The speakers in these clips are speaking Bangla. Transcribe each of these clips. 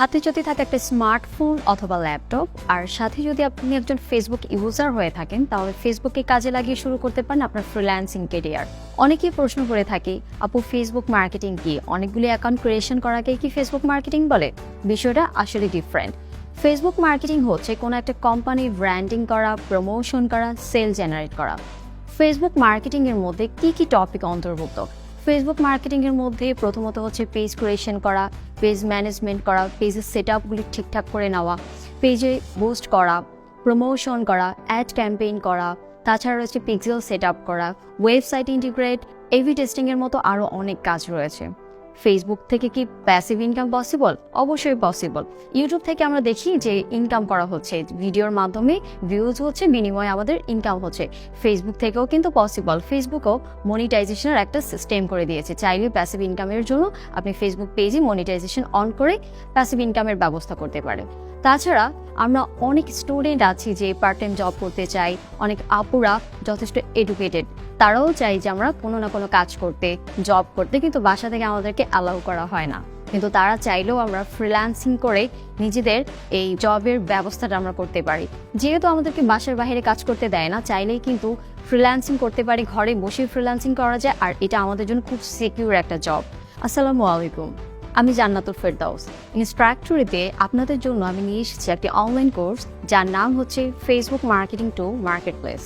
হাতে যদি থাকে একটা স্মার্টফোন অথবা ল্যাপটপ, আর সাথে যদি আপনি একজন ফেসবুক ইউজার হয়ে থাকেন, তাহলে ফেসবুকে কাজে লাগিয়ে শুরু করতে পারেন আপনার ফ্রিল্যান্সিং কেরিয়ার অনেকেই প্রশ্ন করে থাকে, আপু ফেসবুক মার্কেটিং কি? অনেকগুলি অ্যাকাউন্ট ক্রিয়েশন করাকে কি ফেসবুক মার্কেটিং বলে? বিষয়টা আসলে ডিফারেন্ট ফেসবুক মার্কেটিং হচ্ছে কোনো একটা কোম্পানি ব্র্যান্ডিং করা প্রমোশন করা সেল জেনারেট করা। ফেসবুক মার্কেটিংয়ের মধ্যে কি কি টপিক অন্তর্ভুক্ত? ফেসবুক মার্কেটিংয়ের মধ্যে প্রথমত হচ্ছে পেজ ক্রিয়েশন করা পেজ ম্যানেজমেন্ট করা পেজের সেট আপগুলি ঠিকঠাক করে নেওয়া পেজে বুস্ট করা প্রমোশন করা অ্যাড ক্যাম্পেইন করা, তাছাড়া রয়েছে পিক্সেল সেট আপ করা ওয়েবসাইট ইন্টিগ্রেট এভি টেস্টিংয়ের মতো আরও অনেক কাজ রয়েছে। ফেসবুক থেকে কি প্যাসিভ ইনকাম পসিবল অবশ্যই পসিবল ইউটিউব থেকে আমরা দেখি যে ইনকাম করা হচ্ছে। ভিডিওর মাধ্যমে ভিউজ হচ্ছে, বিনিময়ে আমাদের ইনকাম হচ্ছে। ফেসবুক থেকেও কিন্তু পসিবল ফেসবুকও মনিটাইজেশনের একটা সিস্টেম করে দিয়েছে। চাইলে প্যাসিভ ইনকামের জন্য আপনি ফেসবুক পেজে মনিটাইজেশন অন করে প্যাসিভ ইনকামের ব্যবস্থা করতে পারেন। তাছাড়া আমরা অনেক স্টুডেন্ট আছি যে পার্ট টাইম জব করতে চাই অনেক আপুরা যথেষ্ট এডুকেটেড তারাও চাই যে আমরা কোনো না কোনো কাজ করতে জব করতে, কিন্তু বাসা থেকে আমাদেরকে অ্যালাউ করা হয় না। কিন্তু তারা চাইলেও আমরা ফ্রিল্যান্সিং করে নিজেদের এই জবের ব্যবস্থাটা আমরা করতে পারি। যেহেতু আমাদেরকে বাসার বাইরে কাজ করতে দেয় না, চাইলেই কিন্তু ফ্রিল্যান্সিং করতে পারি, ঘরে বসে ফ্রিল্যান্সিং করা যায়, আর এটা আমাদের জন্য খুব সিকিউর একটা জব আসসালামু আলাইকুম। আমি জান্নাতুল ফেরদাউস। ইনস্ট্রাক্টরিতে আপনাদের জন্য আমি নিয়ে এসেছি একটি অনলাইন কোর্স যার নাম হচ্ছে Facebook marketing to marketplace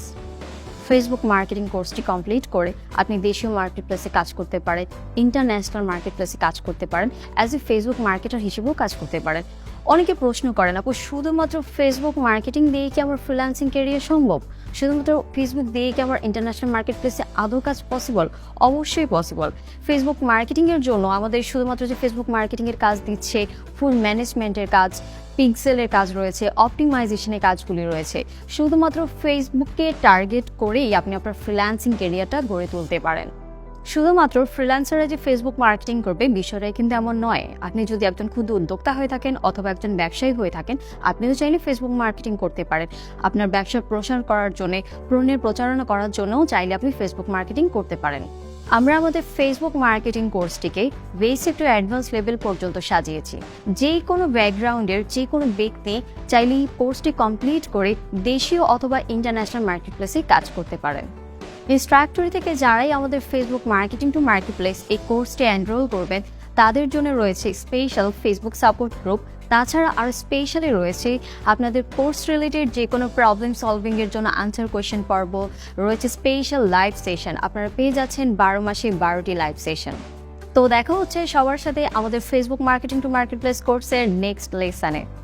Facebook marketing কোর্সটি কমপ্লিট করে আপনি দেশীয় মার্কেট প্লেসে কাজ করতে পারেন ইন্টারন্যাশনাল মার্কেট প্লেসে কাজ করতে পারেন অ্যাজ এ ফেসবুক মার্কেটার হিসেবেও কাজ করতে পারেন। অনেকে প্রশ্ন করেন, আপু, শুধুমাত্র ফেসবুক মার্কেটিং দিয়ে কি আমার ফ্রিল্যান্সিং ক্যারিয়ার সম্ভব? শুধুমাত্র ফেসবুক দিয়ে কি আমার ইন্টারন্যাশনাল মার্কেট প্লেসে আদৌ কাজ পসিবল অবশ্যই পসিবল ফেসবুক মার্কেটিংয়ের জন্য আমাদের শুধুমাত্র যে ফেসবুক মার্কেটিংয়ের কাজ দিচ্ছে ফুল ম্যানেজমেন্টের কাজ পিক্সেলের কাজ রয়েছে অপটিমাইজেশনের কাজগুলি রয়েছে, শুধুমাত্র ফেসবুককে টার্গেট করেই আপনি আপনার ফ্রিল্যান্সিং ক্যারিয়ারটা গড়ে তুলতে পারেন। শুধুমাত্র ফ্রিল্যান্সাররা যে ফেসবুক মার্কেটিং করবে, বিষয়টাই কিন্তু এমন নয়। আপনি যদি একজন ক্ষুদ্র উদ্যোক্তা হয়ে থাকেন অথবা একজন ব্যবসায়ী হয়ে থাকেন, আপনিও চাইলে ফেসবুক মার্কেটিং করতে পারেন। আপনার ব্যবসা প্রসার করার জন্য, পণ্যের প্রচারণা করার জন্যও চাইলে আপনি ফেসবুক মার্কেটিং করতে পারেন। আমরা আমাদের ফেসবুক মার্কেটিং কোর্সটিকে বেসিক টু অ্যাডভান্স লেভেল পর্যন্ত সাজিয়েছি। যে কোনো ব্যাকগ্রাউন্ডের যে কোনো ব্যক্তি চাইলে এই কোর্সটি কমপ্লিট করে দেশীয় অথবা ইন্টারন্যাশনাল মার্কেট প্লেসে কাজ করতে পারেন। ইনস্ট্রাক্টরি থেকে যারাই আমাদের Facebook marketing to marketplace এই কোর্সটি এনরোল করবেন, তাদের জন্য রয়েছে স্পেশাল ফেসবুক সাপোর্ট গ্রুপ তাছাড়া আর স্পেশালি রয়েছে আপনাদের কোর্স রিলেটেড যে কোনো প্রবলেম সলভিংয়ের জন্য আনসার কোয়েশ্চেন পর্ব, রয়েছে স্পেশাল লাইভ সেশন আপনারা পেয়ে যাচ্ছেন বারো মাসে বারোটি লাইভ সেশন তো দেখা হচ্ছে সবার সাথে আমাদের Facebook marketing to marketplace কোর্সের নেক্সট লেসনে